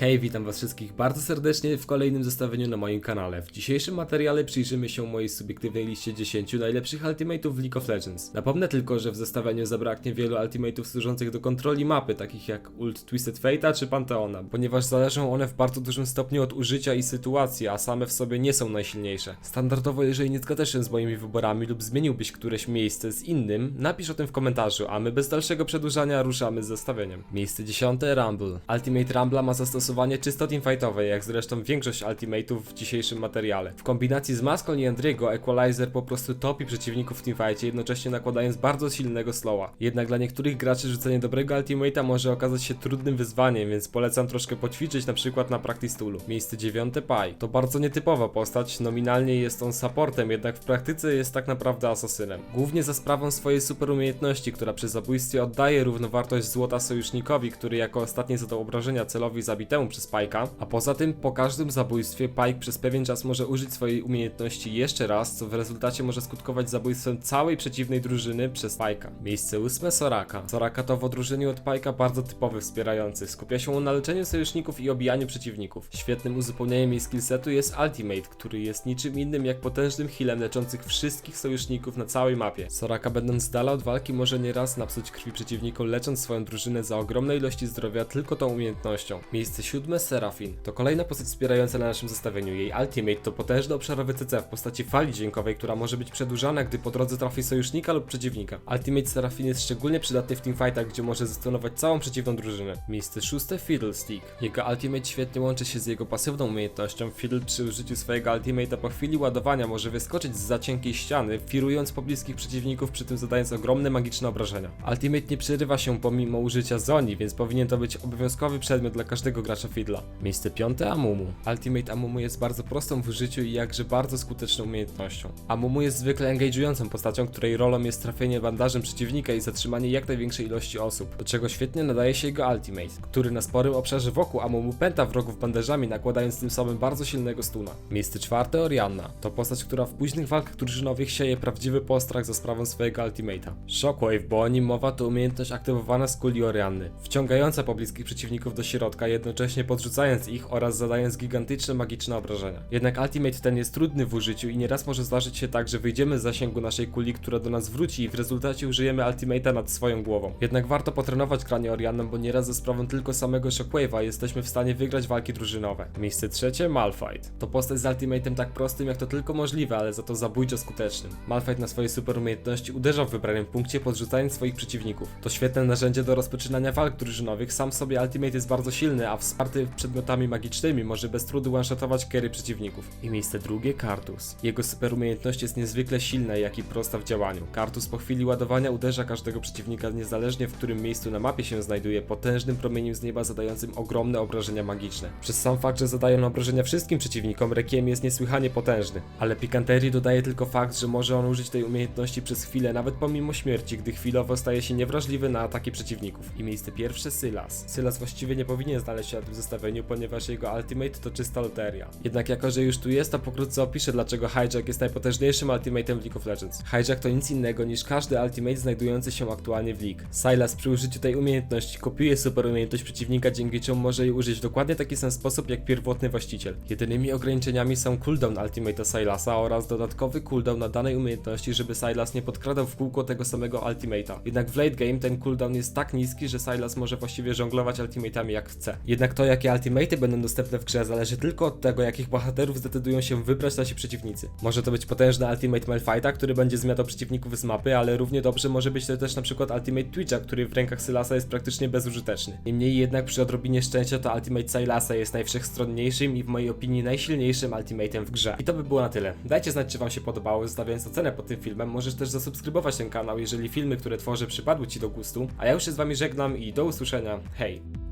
Hej, witam was wszystkich bardzo serdecznie w kolejnym zestawieniu na moim kanale. W dzisiejszym materiale przyjrzymy się mojej subiektywnej liście 10 najlepszych ultimate'ów w League of Legends. Napomnę tylko, że w zestawieniu zabraknie wielu ultimate'ów służących do kontroli mapy, takich jak ult Twisted Fate'a czy Pantheona, ponieważ zależą one w bardzo dużym stopniu od użycia i sytuacji, a same w sobie nie są najsilniejsze. Standardowo, jeżeli nie zgadzasz się z moimi wyborami lub zmieniłbyś któreś miejsce z innym, napisz o tym w komentarzu, a my bez dalszego przedłużania ruszamy z zestawieniem. Miejsce 10 Rumble. Ultimate Rumble ma zastosowanie czysto teamfightowe, jak zresztą większość ultimate'ów w dzisiejszym materiale. W kombinacji z Maską i Andriego, Equalizer po prostu topi przeciwników w teamfightie, jednocześnie nakładając bardzo silnego slowa. Jednak dla niektórych graczy rzucenie dobrego ultimate'a może okazać się trudnym wyzwaniem, więc polecam troszkę poćwiczyć na przykład na practice toolu. Miejsce 9 Pai. To bardzo nietypowa postać, nominalnie jest on supportem, jednak w praktyce jest tak naprawdę asasynem. Głównie za sprawą swojej super umiejętności, która przy zabójstwie oddaje równowartość złota sojusznikowi, który jako ostatni zadał obrażenia celowi zabitemu przez Pajka, a poza tym po każdym zabójstwie Pike przez pewien czas może użyć swojej umiejętności jeszcze raz, co w rezultacie może skutkować zabójstwem całej przeciwnej drużyny przez Pajka. Miejsce ósme Soraka. Soraka to w odróżnieniu od Pajka bardzo typowy wspierający. Skupia się on na leczeniu sojuszników i obijaniu przeciwników. Świetnym uzupełnieniem jej skillsetu jest Ultimate, który jest niczym innym jak potężnym healem leczących wszystkich sojuszników na całej mapie. Soraka będąc z dala od walki może nieraz napsuć krwi przeciwnikom lecząc swoją drużynę za ogromne ilości zdrowia tylko tą umiejętnością. Miejsce siódme Serafin. To kolejna postać wspierająca na naszym zestawieniu. Jej ultimate to potężny obszarowy CC w postaci fali dźwiękowej, która może być przedłużana, gdy po drodze trafi sojusznika lub przeciwnika. Ultimate Serafin jest szczególnie przydatny w teamfightach, gdzie może zastonować całą przeciwną drużynę. Miejsce szóste Fiddlestick. Jego ultimate świetnie łączy się z jego pasywną umiejętnością. Fiddle przy użyciu swojego ultimate'a po chwili ładowania może wyskoczyć z za cienkiej ściany, firując po bliskich przeciwników, przy tym zadając ogromne magiczne obrażenia. Ultimate nie przerywa się pomimo użycia Zoni, więc powinien to być obowiązkowy przedmiot dla każdego gracza Fiddla. Miejsce piąte Amumu. Ultimate Amumu jest bardzo prostą w użyciu i jakże bardzo skuteczną umiejętnością. Amumu jest zwykle engage'ującą postacią, której rolą jest trafienie bandażem przeciwnika i zatrzymanie jak największej ilości osób, do czego świetnie nadaje się jego ultimate, który na sporym obszarze wokół Amumu pęta wrogów bandażami, nakładając tym samym bardzo silnego stuna. Miejsce czwarte Orianna. To postać, która w późnych walkach drużynowych sieje prawdziwy postrach za sprawą swojego ultimate'a. Shockwave, bo o nim mowa, to umiejętność aktywowana z kuli Orianny, wciągająca pobliskich przeciwników do środka, jednocześnie podrzucając ich oraz zadając gigantyczne magiczne obrażenia. Jednak ultimate ten jest trudny w użyciu i nieraz może zdarzyć się tak, że wyjdziemy z zasięgu naszej kuli, która do nas wróci i w rezultacie użyjemy ultimate'a nad swoją głową. Jednak warto potrenować granie Orianną, bo nieraz ze sprawą tylko samego Shockwave'a jesteśmy w stanie wygrać walki drużynowe. Miejsce trzecie Malphite. To postać z ultimate'em tak prostym jak to tylko możliwe, ale za to zabójczo skutecznym. Malphite na swojej super umiejętności uderza w wybranym punkcie, podrzucając swoich przeciwników. To świetne narzędzie do rozpoczynania walk drużynowych, sam sobie ultimate jest bardzo silny, a wsparty przedmiotami magicznymi może bez trudu one-shotować carry przeciwników. I miejsce drugie Kartus. Jego super umiejętność jest niezwykle silna, jak i prosta w działaniu. Kartus po chwili ładowania uderza każdego przeciwnika niezależnie w którym miejscu na mapie się znajduje potężnym promieniem z nieba zadającym ogromne obrażenia magiczne. Przez sam fakt, że zadaje on obrażenia wszystkim przeciwnikom, Rekiem jest niesłychanie potężny. Ale pikanterii dodaje tylko fakt, że może on użyć tej umiejętności przez chwilę, nawet pomimo śmierci, gdy chwilowo staje się niewrażliwy na ataki przeciwników. I miejsce pierwsze Sylas. Sylas właściwie nie powinien znaleźć się na tym zestawieniu, ponieważ jego ultimate to czysta loteria. Jednak jako, że już tu jest, to pokrótce opiszę dlaczego Hijack jest najpotężniejszym ultimatem w League of Legends. Hijack to nic innego niż każdy ultimate znajdujący się aktualnie w League. Sylas przy użyciu tej umiejętności kopiuje super umiejętność przeciwnika, dzięki czemu może jej użyć w dokładnie taki sam sposób jak pierwotny właściciel. Jedynymi ograniczeniami są cooldown ultimate'a Sylasa oraz dodatkowy cooldown na danej umiejętności, żeby Sylas nie podkradał w kółko tego samego ultimate'a. Jednak w late game ten cooldown jest tak niski, że Sylas może właściwie żonglować ultimate'ami jak chce. Jednak to jakie ultimate'y będą dostępne w grze zależy tylko od tego, jakich bohaterów zdecydują się wybrać nasi przeciwnicy. Może to być potężny ultimate Malfighta, który będzie zmiatał przeciwników z mapy, ale równie dobrze może być to też na przykład ultimate Twitcha, który w rękach Sylasa jest praktycznie bezużyteczny. Niemniej jednak przy odrobinie szczęścia to ultimate Sylasa jest najwszechstronniejszym i w mojej opinii najsilniejszym ultimatem w grze. I to by było na tyle. Dajcie znać, czy wam się podobało, zostawiając ocenę pod tym filmem. Możesz też zasubskrybować ten kanał, jeżeli filmy, które tworzę przypadły ci do gustu. A ja już się z wami żegnam i do usłyszenia. Hej!